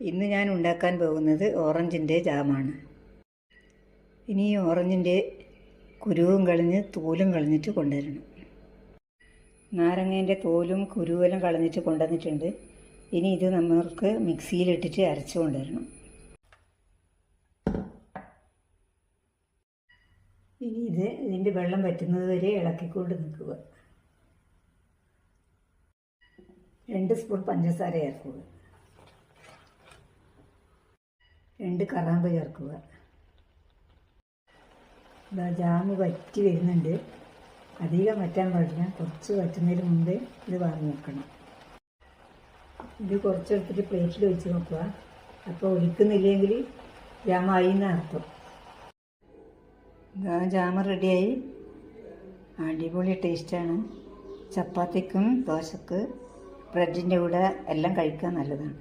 ഇന്ന് ഞാൻ ഉണ്ടാക്കാൻ പോകുന്നത് ഓറഞ്ചിന്റെ ജാമാണ്. ഇനി ഈ ഓറഞ്ചിന്റെ കുരുവും കളഞ്ഞ് തോലും കളഞ്ഞിട്ട് കൊണ്ടുവരണം. നാരങ്ങേന്റെ തോലും കുരുവെല്ലാം കളഞ്ഞിട്ട് കൊണ്ടുവന്നിട്ടുണ്ട്. ഇനി ഇത് നമ്മൾക്ക് മിക്സിയിലിട്ടിട്ട് അരച്ച് കൊണ്ടുവരണം. ഇനി ഇത് ഇതിന്റെ വെള്ളം വറ്റുന്നത് വരെ ഇളക്കിക്കൊണ്ട് നിൽക്കുക. രണ്ട് സ്പൂൺ പഞ്ചസാര ചേർക്കുക. രണ്ട് കറാമ്പ ചേർക്കുക. ഇതാ ജാമ് വറ്റി വരുന്നുണ്ട്. അധികം വറ്റാൻ പാടില്ല. കുറച്ച് വറ്റുന്നതിന് മുമ്പേ ഇത് വാങ്ങി വെക്കണം. ഇത് കുറച്ചെടുത്തിട്ട് പ്ലേറ്റിൽ വെച്ച് നോക്കുക അപ്പോൾ ഒഴിക്കുന്നില്ലെങ്കിൽ ജാമായി എന്ന് അർത്ഥം. ഇതാ ജാമ് റെഡിയായി. അടിപൊളി ടേസ്റ്റാണ്. ചപ്പാത്തിക്കും ദോശക്ക് ബ്രെഡിന്റെ കൂടെ എല്ലാം കഴിക്കാൻ നല്ലതാണ്.